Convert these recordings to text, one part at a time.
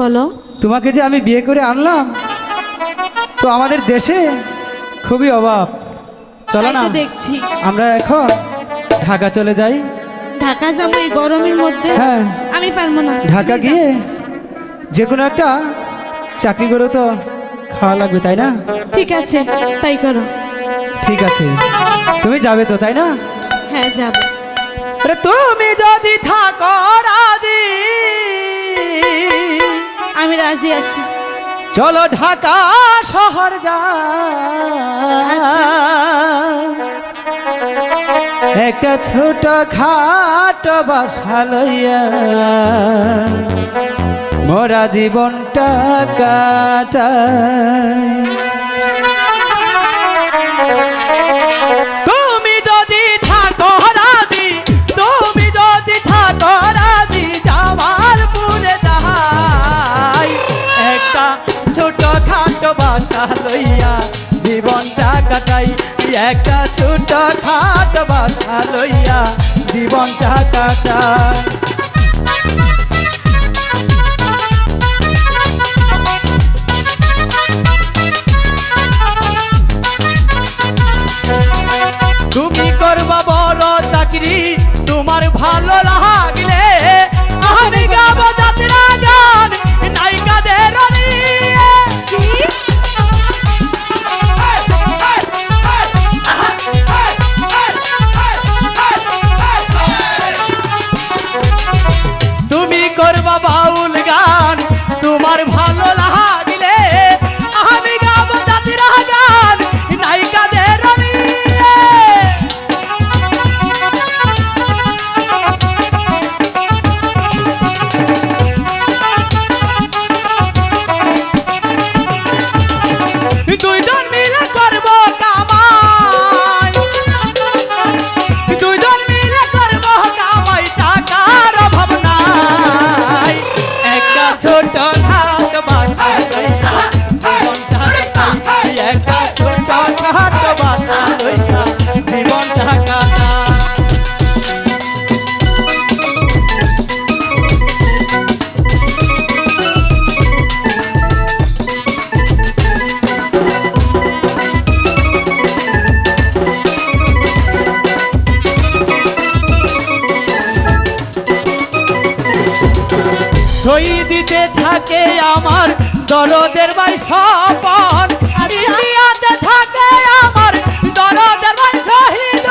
বলো। তোমাকে যে আমি বিয়ে করে আনলাম তো আমাদের দেশে খুবই অভাব। চলো না দেখছি। আমরা এখন ঢাকা চলে যাই। ঢাকা যাব এই গরমের মধ্যে? হ্যাঁ। আমি পারব না। ঢাকা গিয়ে যে কোনো একটা চাকরি করে তো খাওয়া লাগবে তাই না? ঠিক আছে তাই করো। ঠিক আছে। তুমি যাবে তো তাই না? হ্যাঁ যাব। তুমি যদি থাকো রাজি আছি। চলো ঢাকা শহর যা একটা ছোট খাট বাসা লইয়া মোরা জীবনটা কাটা বাসা লইয়া জীবনটা কাটাই। একটা ছোট খাটো বাসা লইয়া জীবনটা কাটাই। তুমি করবা বড় চাকরি, তোমার ভালো লাগলে সই দিতে থাকে আমার দরদের ভাই সপন ইন্ডিয়াতে থাকে আমার দরদের ভাই শহীদ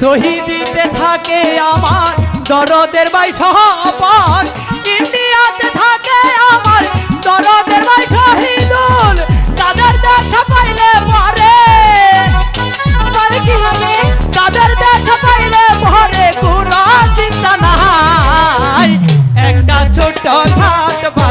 শহীদিতে থাকে আমার দরদের ভাই সপন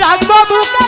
রাখব বুকে